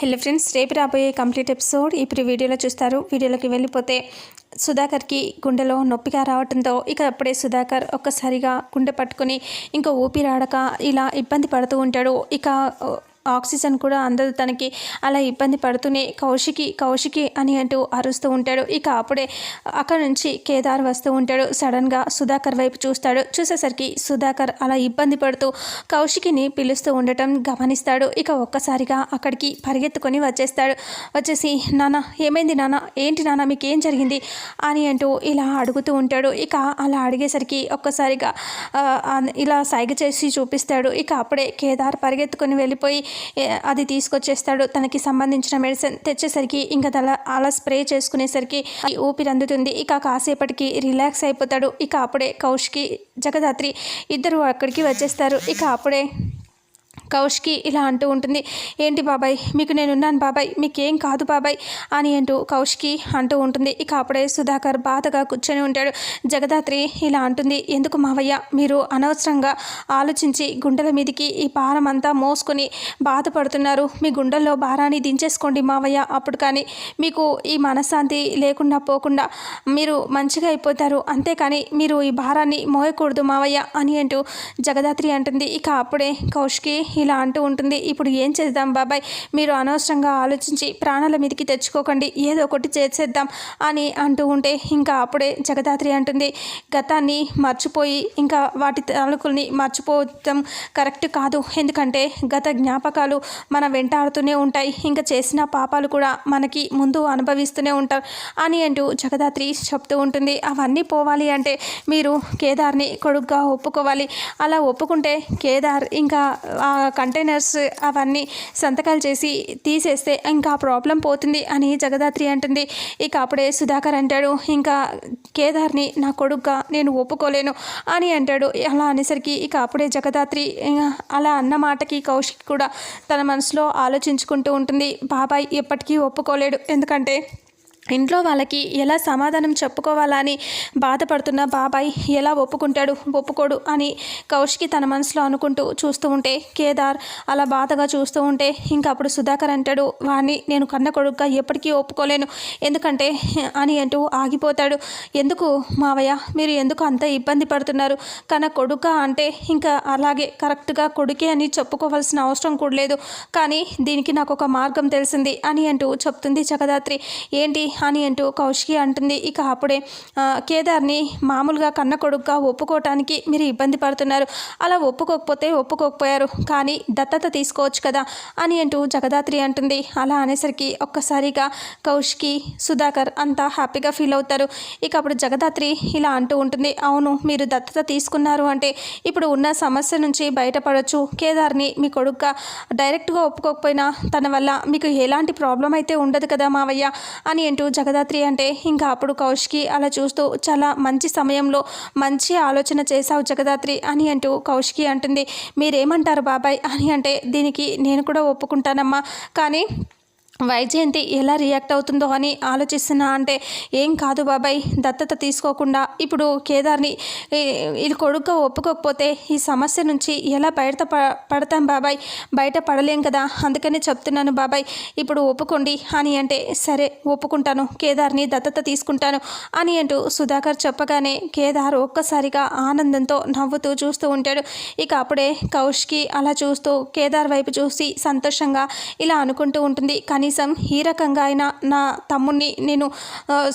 Hello friends రేపు రాబోయే complete episode ఇప్పుడు వీడియోలో చూస్తారు. వీడియోలోకి వెళ్ళిపోతే సుధాకర్కి గుండెలో నొప్పిగా రావడంతో ఇక అప్పుడే సుధాకర్ ఒక్కసారిగా గుండె పట్టుకుని ఇంకా ఊపిరాడక ఇలా ఇబ్బంది పడుతూ ఉంటాడు. ఇక ఆక్సిజన్ కూడా అందదు తనకి అలా ఇబ్బంది పడుతూనే కౌశికి కౌశికి అని అంటూ అరుస్తూ ఉంటాడు. ఇక అప్పుడే అక్కడ నుంచి కేదార్ వస్తూ ఉంటాడు. సడన్గా సుధాకర్ వైపు చూస్తాడు. చూసేసరికి సుధాకర్ అలా ఇబ్బంది పడుతూ కౌశికిని పిలుస్తూ ఉండటం గమనిస్తాడు. ఇక ఒక్కసారిగా అక్కడికి పరిగెత్తుకొని వచ్చేస్తాడు. వచ్చేసి నాన్న ఏమైంది నాన్న ఏంటి నాన్న మీకేం జరిగింది? అని అంటూ ఇలా అడుగుతూ ఉంటాడు. ఇక అలా అడిగేసరికి ఒక్కసారిగా ఇలా సైగ చేసి చూపిస్తాడు. ఇక అప్పుడే కేదార్ పరిగెత్తుకొని వెళ్ళిపోయి అది తీసుకొచ్చేస్తాడు. తనకి సంబంధించిన మెడిసిన్ తెచ్చేసరికి ఇంకా తల అలా స్ప్రే చేసుకునేసరికి ఊపిరి అందుతుంది. ఇక కాసేపటికి రిలాక్స్ అయిపోతాడు. ఇక అప్పుడే కౌష్కి జగదాత్రి ఇద్దరు అక్కడికి వచ్చేస్తారు. ఇక అప్పుడే కౌష్కి ఇలా అంటూ ఉంటుంది ఏంటి బాబాయ్? మీకు నేనున్నాను బాబాయ్. మీకేం కాదు బాబాయ్ అని అంటూ కౌష్కి అంటూ ఉంటుంది. ఇక అప్పుడే సుధాకర్ బాధగా కూర్చొని ఉంటాడు. జగదాత్రి ఇలా అంటుంది ఎందుకు మావయ్య? మీరు అనవసరంగా ఆలోచించి గుండెల మీదకి ఈ భారం అంతా మోసుకొని బాధపడుతున్నారు. మీ గుండెల్లో భారాన్ని దించేసుకోండి మావయ్య. అప్పుడు కానీ మీకు ఈ మనశ్శాంతి లేకుండా పోకుండా మీరు మంచిగా అయిపోతారు. అంతేకాని మీరు ఈ భారాన్ని మోయకూడదు మావయ్య అని అంటూ జగదాత్రి అంటుంది. ఇక అప్పుడే కౌష్కి ఇలా అంటూ ఉంటుంది. ఇప్పుడు ఏం చేద్దాం బాబాయ్? మీరు అనవసరంగా ఆలోచించి ప్రాణాల మీదకి తెచ్చుకోకండి. ఏదో ఒకటి చేసేద్దాం అని అంటూ ఉంటే ఇంకా అప్పుడే జగదాత్రి అంటుంది. గతాన్ని మర్చిపోయి ఇంకా వాటి తాలూకుల్ని మర్చిపోవడం కరెక్ట్ కాదు. ఎందుకంటే గత జ్ఞాపకాలు మన వెంటాడుతూనే ఉంటాయి. ఇంకా చేసిన పాపాలు కూడా మనకి ముందు అనుభవిస్తూనే ఉంటారు అని అంటూ జగదాత్రి చెప్తూ ఉంటుంది. అవన్నీ పోవాలి అంటే మీరు కేదార్ని కొడుగ్గా ఒప్పుకోవాలి. అలా ఒప్పుకుంటే కేదార్ ఇంకా ఆ కంటైనర్స్ అవన్నీ సంతకాలు చేసి తీసేస్తే ఇంకా ప్రాబ్లం పోతుంది అని జగదాత్రి అంటుంది. ఇక అప్పుడే సుధాకర్ అంటాడు ఇంకా కేదార్ని నా కొడుగ్గా నేను ఒప్పుకోలేను అని అంటాడు. అలా అనేసరికి ఇక అప్పుడే జగదాత్రి అలా అన్న మాటకి కౌశిక్ కూడా తన మనసులో ఆలోచించుకుంటూ ఉంటుంది. బాబాయ్ ఎప్పటికీ ఒప్పుకోలేడు. ఎందుకంటే ఇంట్లో వాళ్ళకి ఎలా సమాధానం చెప్పుకోవాలని బాధపడుతున్న బాబాయ్ ఎలా ఒప్పుకుంటాడు? ఒప్పుకోడు అని కౌశికి తన మనసులో అనుకుంటూ చూస్తూ ఉంటే కేదార్ అలా బాధగా చూస్తూ ఉంటే ఇంకా అప్పుడు సుధాకర్ అంటాడు వాడిని నేను కన్న కొడుకుగా ఎప్పటికీ ఒప్పుకోలేను. ఎందుకంటే అని అంటూ ఆగిపోతాడు. ఎందుకు మావయ్య? మీరు ఎందుకు అంత ఇబ్బంది పడుతున్నారు? కన్న కొడుక అంటే ఇంకా అలాగే కరెక్ట్గా కొడుకే అని చెప్పుకోవాల్సిన అవసరం కూడా లేదు. కానీ దీనికి నాకు ఒక మార్గం తెలిసింది అని అంటూ చెప్తుంది జగదాత్రి. ఏంటి? అని అంటూ కౌశికి అంటుంది. ఇక అప్పుడే కేదార్ని మామూలుగా కన్న కొడుకుగా ఒప్పుకోవటానికి మీరు ఇబ్బంది పడుతున్నారు. అలా ఒప్పుకోకపోతే ఒప్పుకోకపోయారు. కానీ దత్తత తీసుకోవచ్చు కదా అని అంటూ జగదాత్రి అంటుంది. అలా అనేసరికి ఒక్కసారిగా కౌశికి సుధాకర్ అంతా హ్యాపీగా ఫీల్ అవుతారు. ఇక అప్పుడు జగదాత్రి ఇలా అంటూ ఉంటుంది. అవును మీరు దత్తత తీసుకున్నారు అంటే ఇప్పుడు ఉన్న సమస్య నుంచి బయటపడవచ్చు కేదార్ని మీ కొడుకుగా డైరెక్ట్గా ఒప్పుకోకపోయినా తన వల్ల మీకు ఎలాంటి ప్రాబ్లం అయితే ఉండదు కదా మావయ్య అని అంటూ జగదాత్రి అంటే ఇంకా అప్పుడు కౌశికి అలా చూస్తూ చాలా మంచి సమయంలో మంచి ఆలోచన చేశావు జగదాత్రి అని అంటూ కౌశికి అంటుంది. మీరేమంటారు బాబాయ్ అని అంటే దీనికి నేను కూడా ఒప్పుకుంటానమ్మా. కానీ వైజయంతి ఎలా రియాక్ట్ అవుతుందో అని ఆలోచిస్తున్నా అంటే ఏం కాదు బాబాయ్ దత్తత తీసుకోకుండా ఇప్పుడు కేదార్ని ఇది కొడుకు ఒప్పుకోకపోతే ఈ సమస్య నుంచి ఎలా బయట పడతాం బాబాయ్? బయట పడలేం కదా అందుకని చెప్తున్నాను బాబాయ్ ఇప్పుడు ఒప్పుకోండి అని అంటే సరే ఒప్పుకుంటాను కేదార్ని దత్తత తీసుకుంటాను అని అంటూ సుధాకర్ చెప్పగానే కేదార్ ఒక్కసారిగా ఆనందంతో నవ్వుతూ చూస్తూ ఉంటాడు. ఇక అప్పుడే కౌష్కి అలా చూస్తూ కేదార్ వైపు చూసి సంతోషంగా ఇలా అనుకుంటూ ఉంటుంది. కానీ కనీసం ఈ రకంగా అయినా నా తమ్ముణ్ణి నేను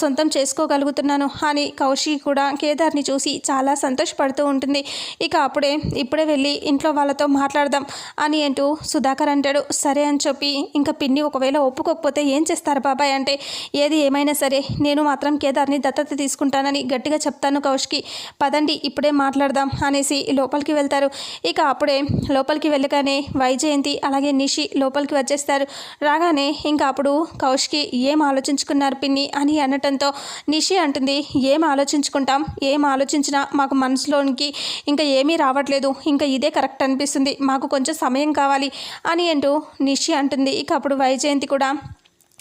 సొంతం చేసుకోగలుగుతున్నాను అని కౌశి కూడా కేదార్ని చూసి చాలా సంతోషపడుతూ ఉంటుంది. ఇక అప్పుడే ఇప్పుడే వెళ్ళి ఇంట్లో వాళ్ళతో మాట్లాడదాం అని అంటూ సుధాకర్ అంటాడు. సరే అని చెప్పి ఇంకా పిన్ని ఒకవేళ ఒప్పుకోకపోతే ఏం చేస్తారు బాబాయ్ అంటే ఏది ఏమైనా సరే నేను మాత్రం కేదార్ని దత్తత తీసుకుంటానని గట్టిగా చెప్తాను కౌష్కి పదండి ఇప్పుడే మాట్లాడదాం అనేసి లోపలికి వెళ్తారు. ఇక అప్పుడే లోపలికి వెళ్ళగానే వైజయంతి అలాగే నిషి లోపలికి వచ్చేస్తారు. రాగానే ఇంకా అప్పుడు కౌష్కి ఏం ఆలోచించుకున్నారు పిన్ని అని అనటంతో నిషి అంటుంది ఏం ఆలోచించుకుంటాం? ఏం ఆలోచించినా మాకు మనసులోనికి ఇంకా ఏమీ రావట్లేదు. ఇంకా ఇదే కరెక్ట్ అనిపిస్తుంది. మాకు కొంచెం సమయం కావాలి అని అంటూ నిషి అంటుంది. ఇక అప్పుడు వైజయంతి కూడా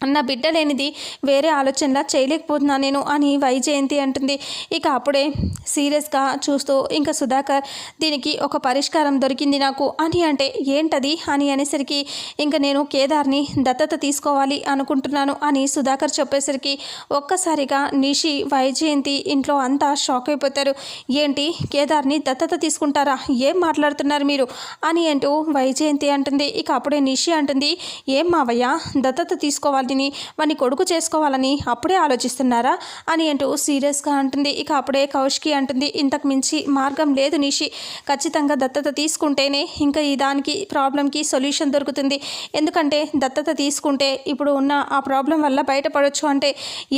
నా బిడ్డ లేనిది వేరే ఆలోచనలా చేయలేకపోతున్నా నేను అని వైజయంతి అంటుంది. ఇక అప్పుడే సీరియస్గా చూస్తూ ఇంకా సుధాకర్ దీనికి ఒక పరిష్కారం దొరికింది నాకు. అని అంటే ఏంటది? అని అనేసరికి ఇంకా నేను కేదార్ని దత్తత తీసుకోవాలి అనుకుంటున్నాను అని సుధాకర్ చెప్పేసరికి ఒక్కసారిగా నిషి వైజయంతి ఇంట్లో అంతా షాక్ అయిపోతారు. ఏంటి కేదార్ని దత్తత తీసుకుంటారా? ఏం మాట్లాడుతున్నారు మీరు? అని అంటూ వైజయంతి అంటుంది. ఇక అప్పుడే నిషి అంటుంది ఏం మావయ్య దత్తత తీసుకోవాలి తీసుకోవాలని వాడిని కొడుకు చేసుకోవాలని అప్పుడే ఆలోచిస్తున్నారా? అని అంటూ సీరియస్గా అంటుంది. ఇక అప్పుడే కౌష్కి అంటుంది ఇంతకు మించి మార్గం లేదు నిషి. ఖచ్చితంగా దత్తత తీసుకుంటేనే ఇంకా ఈ దానికి ప్రాబ్లంకి సొల్యూషన్ దొరుకుతుంది. ఎందుకంటే దత్తత తీసుకుంటే ఇప్పుడు ఉన్న ఆ ప్రాబ్లం వల్ల బయటపడవచ్చు అంటే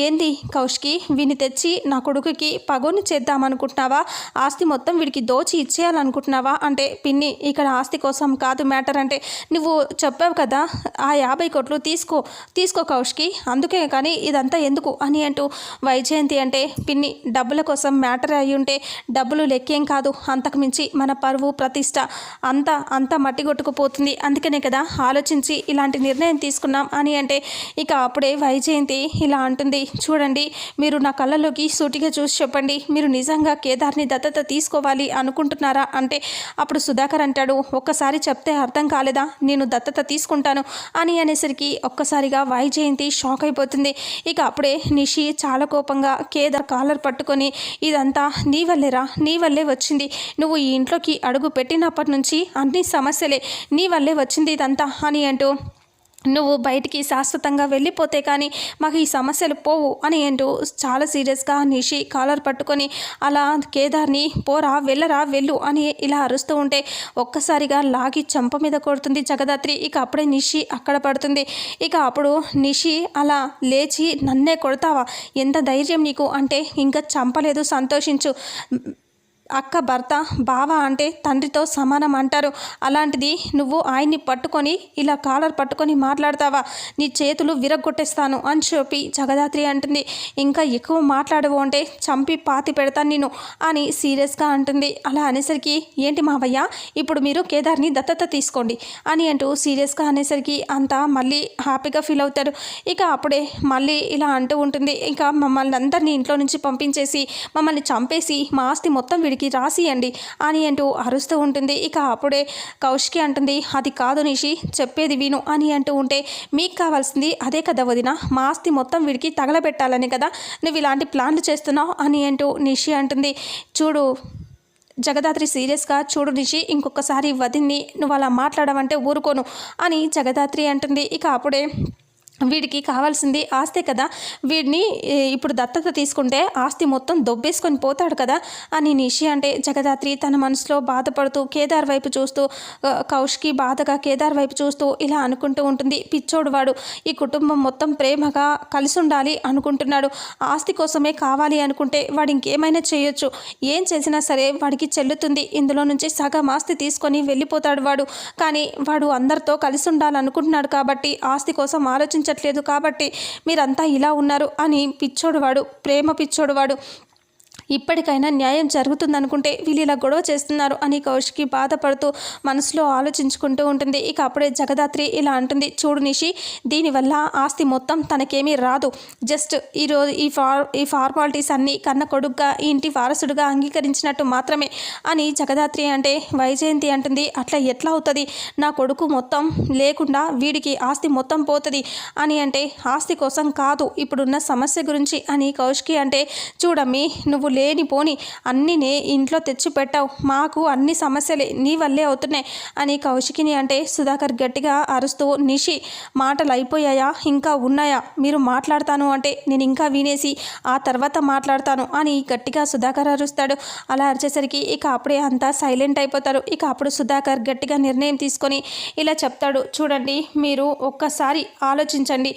ఏంది కౌష్కి వీని తెచ్చి నా కొడుకుకి పగోని చేద్దామనుకుంటున్నావా? ఆస్తి మొత్తం వీడికి దోచి ఇచ్చేయాలనుకుంటున్నావా? అంటే పిన్ని ఇక్కడ ఆస్తి కోసం కాదు మ్యాటర్ అంటే నువ్వు చెప్పావు కదా ఆ యాభై కోట్లు తీసుకో తీసుకో కౌష్కి. అందుకే కానీ ఇదంతా ఎందుకు? అని అంటూ వైజయంతి అంటే పిన్ని డబ్బుల కోసం మ్యాటర్ అయి ఉంటే డబ్బులు లెక్కేం కాదు. అంతకుమించి మన పరువు ప్రతిష్ట అంతా అంతా మట్టి కొట్టుకుపోతుంది. అందుకనే కదా ఆలోచించి ఇలాంటి నిర్ణయం తీసుకున్నాం అని అంటే ఇక అప్పుడే వైజయంతి ఇలా అంటుంది. చూడండి మీరు నా కళ్ళలోకి సూటిగా చూసి చెప్పండి. మీరు నిజంగా కేదార్ని దత్తత తీసుకోవాలి అనుకుంటున్నారా? అంటే అప్పుడు సుధాకర్ అంటాడు ఒక్కసారి చెప్తే అర్థం కాలేదా? నేను దత్తత తీసుకుంటాను. అని అనేసరికి ఒక్కసారిగా జయంతి షాక్ అయిపోతుంది. ఇక అప్పుడే నిషి చాలా కోపంగా కేదార్ కాలర్ పట్టుకొని ఇదంతా నీ వల్లేరా? నీ వల్లే వచ్చింది. నువ్వు ఈ ఇంట్లోకి అడుగు పెట్టినప్పటి నుంచి అన్ని సమస్యలే. నీ వల్లే వచ్చింది ఇదంతా అని అంటూ నువ్వు బయటికి శాశ్వతంగా వెళ్ళిపోతే కానీ మాకు ఈ సమస్యలు పోవు అని అంటూ చాలా సీరియస్గా నిషి కాలర్ పట్టుకొని అలా కేదార్ని పోరా వెళ్ళరా వెళ్ళు అని ఇలా అరుస్తూ ఉంటే ఒక్కసారిగా లాగి చంప మీద కొడుతుంది జగదాత్రి. ఇక అప్పుడే నిషి అక్కడ పడుతుంది. ఇక అప్పుడు నిషి అలా లేచి నన్నే కొడతావా? ఎంత ధైర్యం నీకు? అంటే ఇంకా చంపలేదు సంతోషించు. అక్క భర్త బావ అంటే తండ్రితో సమానం అంటారు. అలాంటిది నువ్వు ఆయన్ని పట్టుకొని ఇలా కాలర్ పట్టుకొని మాట్లాడతావా? నీ చేతులు విరగొట్టేస్తాను అని చెప్పి జగదాత్రి అంటుంది. ఇంకా ఎక్కువ మాట్లాడవు అంటే చంపి పాతి పెడతాను నేను అని సీరియస్గా అంటుంది. అలా అనేసరికి ఏంటి మావయ్య ఇప్పుడు మీరు కేదార్ని దత్తత తీసుకోండి అని అంటూ సీరియస్గా అనేసరికి అంతా మళ్ళీ హ్యాపీగా ఫీల్ అవుతారు. ఇక అప్పుడే మళ్ళీ ఇలా అంటూ ఉంటుంది. ఇంకా మమ్మల్ని అందరినీ ఇంట్లో నుంచి పంపించేసి మమ్మల్ని చంపేసి మా ఆస్తి మొత్తం విడికి వీడికి రాసియండి అని అంటూ అరుస్తూ ఉంటుంది. ఇక అప్పుడే కౌష్కి అంటుంది అది కాదు నిషి చెప్పేది విను అని అంటూ ఉంటే మీకు కావాల్సింది అదే కదా వదిన మా ఆస్తి మొత్తం వీడికి తగలబెట్టాలని కదా నువ్వు ఇలాంటి ప్లాన్లు చేస్తున్నావు అని అంటూ నిషి అంటుంది. చూడు జగదాత్రి సీరియస్గా చూడు నిషి ఇంకొకసారి వదిన్ని నువ్వు అలా మాట్లాడవంటే ఊరుకోను అని జగదాత్రి అంటుంది. ఇక అప్పుడే వీడికి కావాల్సింది ఆస్తే కదా. వీడిని ఇప్పుడు దత్తత తీసుకుంటే ఆస్తి మొత్తం దొబ్బేసుకొని పోతాడు కదా అని నిషి అంటే జగదాత్రి తన మనసులో బాధపడుతూ కేదార్ వైపు చూస్తూ కౌష్కి బాధగా కేదార్ వైపు చూస్తూ ఇలా అనుకుంటూ ఉంటుంది. పిచ్చోడు వాడు. ఈ కుటుంబం మొత్తం ప్రేమగా కలిసి ఉండాలి అనుకుంటున్నాడు. ఆస్తి కోసమే కావాలి అనుకుంటే వాడు ఇంకేమైనా చేయొచ్చు. ఏం చేసినా సరే వాడికి చెల్లుతుంది. ఇందులో నుంచి సగం ఆస్తి తీసుకొని వెళ్ళిపోతాడు వాడు. కానీ వాడు అందరితో కలిసి ఉండాలనుకుంటున్నాడు కాబట్టి ఆస్తి కోసం ఆలోచించ కనిపించట్లేదు కాబట్టి మీరంతా ఇలా ఉన్నారు అని పిచ్చోడు వాడు ప్రేమ పిచ్చోడు వాడు ఇప్పటికైనా న్యాయం జరుగుతుందనుకుంటే వీళ్ళు ఇలా గొడవ చేస్తున్నారు అని కౌశికి బాధపడుతూ మనసులో ఆలోచించుకుంటూ ఉంటుంది. ఇక అప్పుడే జగదాత్రి ఇలా అంటుంది చూడు నిషి దీనివల్ల ఆస్తి మొత్తం తనకేమీ రాదు. జస్ట్ ఈరోజు ఈ ఫార్ ఈ ఫార్మాలిటీస్ అన్నీ కన్న కొడుగ్గా ఈ ఇంటి వారసుడుగా అంగీకరించినట్టు మాత్రమే అని జగదాత్రి అంటే వైజయంతి అంటుంది అట్లా ఎట్లా అవుతుంది? నా కొడుకు మొత్తం లేకుండా వీడికి ఆస్తి మొత్తం పోతుంది అని అంటే ఆస్తి కోసం కాదు ఇప్పుడున్న సమస్య గురించి అని కౌశికి అంటే చూడమ్మి నువ్వు లేనిపోని అన్నీ ఇంట్లో తెచ్చి పెట్టావు. మాకు అన్ని సమస్యలే నీ వల్లే అవుతున్నాయి అని కౌశికిని అంటే సుధాకర్ గట్టిగా అరుస్తూ నిషి మాటలు అయిపోయాయా? ఇంకా ఉన్నాయా? మీరు మాట్లాడతాను అంటే నేను ఇంకా వినేసి ఆ తర్వాత మాట్లాడతాను అని గట్టిగా సుధాకర్ అరుస్తాడు. అలా అరిచేసరికి ఇక అప్పుడే అంతా సైలెంట్ అయిపోతారు. ఇక అప్పుడు సుధాకర్ గట్టిగా నిర్ణయం తీసుకొని ఇలా చెప్తాడు. చూడండి మీరు ఒక్కసారి ఆలోచించండి.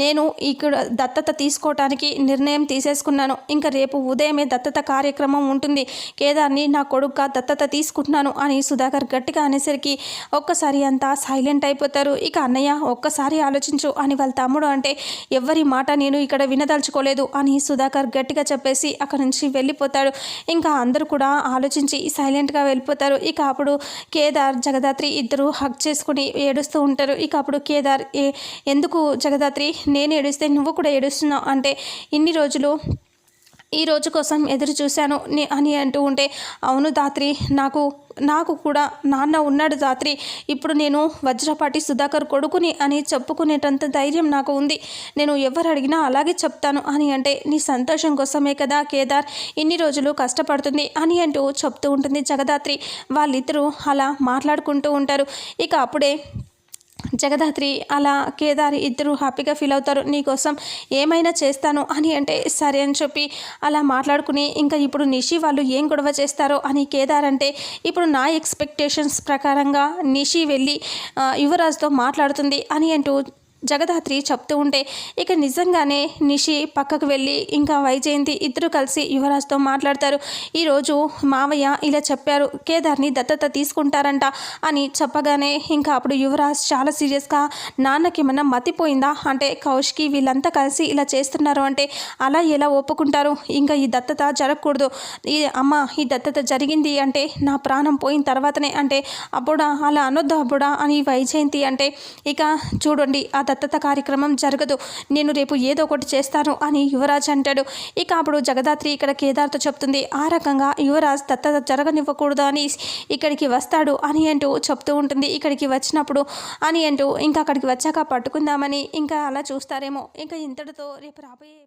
నేను ఇక్కడ దత్తత తీసుకోవటానికి నిర్ణయం తీసేసుకున్నాను. ఇంకా రేపు ఉదయమే దత్తత కార్యక్రమం ఉంటుంది. కేదార్ని నా కొడుకుగా దత్తత తీసుకుంటున్నాను అని సుధాకర్ గట్టిగా అనేసరికి ఒక్కసారి అంతా సైలెంట్ అయిపోతారు. ఇక అన్నయ్య ఒక్కసారి ఆలోచించు అని వాళ్ళ తమ్ముడు అంటే ఎవరి మాట నేను ఇక్కడ వినదలుచుకోలేదు అని సుధాకర్ గట్టిగా చెప్పేసి అక్కడ నుంచి వెళ్ళిపోతాడు. ఇంకా అందరూ కూడా ఆలోచించి సైలెంట్గా వెళ్ళిపోతారు. ఇక అప్పుడు కేదార్ జగదాత్రి ఇద్దరు హక్ చేసుకుని ఏడుస్తూ ఉంటారు. ఇక అప్పుడు కేదార్ ఎందుకు జగదాత్రి జగదాత్రి నేను ఏడుస్తే నువ్వు కూడా ఏడుస్తున్నావు అంటే ఇన్ని రోజులు ఈ రోజు కోసం ఎదురు చూశాను అని అంటూ ఉంటే అవును దాత్రి నాకు నాకు కూడా నాన్న ఉన్నాడు దాత్రి ఇప్పుడు నేను వజ్రపాటి సుధాకర్ కొడుకుని అని చెప్పుకునేటంత ధైర్యం నాకు ఉంది. నేను ఎవరు అడిగినా అలాగే చెప్తాను అని అంటే నీ సంతోషం కోసమే కదా కేదార్ ఇన్ని రోజులు కష్టపడుతుంది అని అంటూ చెప్తూ ఉంటుంది జగదాత్రి. వాళ్ళిద్దరూ అలా మాట్లాడుకుంటూ ఉంటారు. ఇక అప్పుడే జగదాత్రి అలా కేదారి ఇద్దరు హ్యాపీగా ఫీల్ అవుతారు. నీకోసం ఏమైనా చేస్తాను అని అంటే సరే అని చెప్పి అలా మాట్లాడుకుని ఇంకా ఇప్పుడు నిషి వాళ్ళు ఏం గొడవ చేస్తారో అని కేదార్ అంటే ఇప్పుడు నా ఎక్స్పెక్టేషన్స్ ప్రకారంగా నిషి వెళ్ళి యువరాజ్తో మాట్లాడుతుంది అని అంటూ జగదాత్రి చెప్తూ ఉంటే ఇక నిజంగానే నిషి పక్కకు వెళ్ళి ఇంకా వైజయంతి ఇద్దరు కలిసి యువరాజ్తో మాట్లాడతారు. ఈరోజు మావయ్య ఇలా చెప్పారు కేదార్ని దత్తత తీసుకుంటారంట అని చెప్పగానే ఇంకా అప్పుడు యువరాజ్ చాలా సీరియస్గా నాన్నకి ఏమన్నా మతిపోయిందా? అంటే కౌష్కి వీళ్ళంతా కలిసి ఇలా చేస్తున్నారు అంటే అలా ఎలా ఒప్పుకుంటారు? ఇంకా ఈ దత్తత జరగకూడదు. ఈ అమ్మ ఈ దత్తత జరిగింది అంటే నా ప్రాణం పోయిన తర్వాతనే అంటే అప్పుడా అలా అనొద్దు అప్పుడా అని వైజయంతి అంటే ఇక చూడండి ఆ దత్తత కార్యక్రమం జరగదు. నేను రేపు ఏదో ఒకటి చేస్తాను అని యువరాజ్ అంటాడు. ఇక అప్పుడు జగదాత్రి ఇక్కడ కేదార్తో చెప్తుంది ఆ రకంగా యువరాజ్ దత్తత జరగనివ్వకూడదు అని ఇక్కడికి వస్తాడు అని అంటూ చెప్తూ ఉంటుంది. ఇక్కడికి వచ్చినప్పుడు అని అంటూ ఇంకా అక్కడికి వచ్చాక పట్టుకుందామని ఇంకా అలా చూస్తారేమో. ఇంకా ఇంతటితో రేపు రాబోయే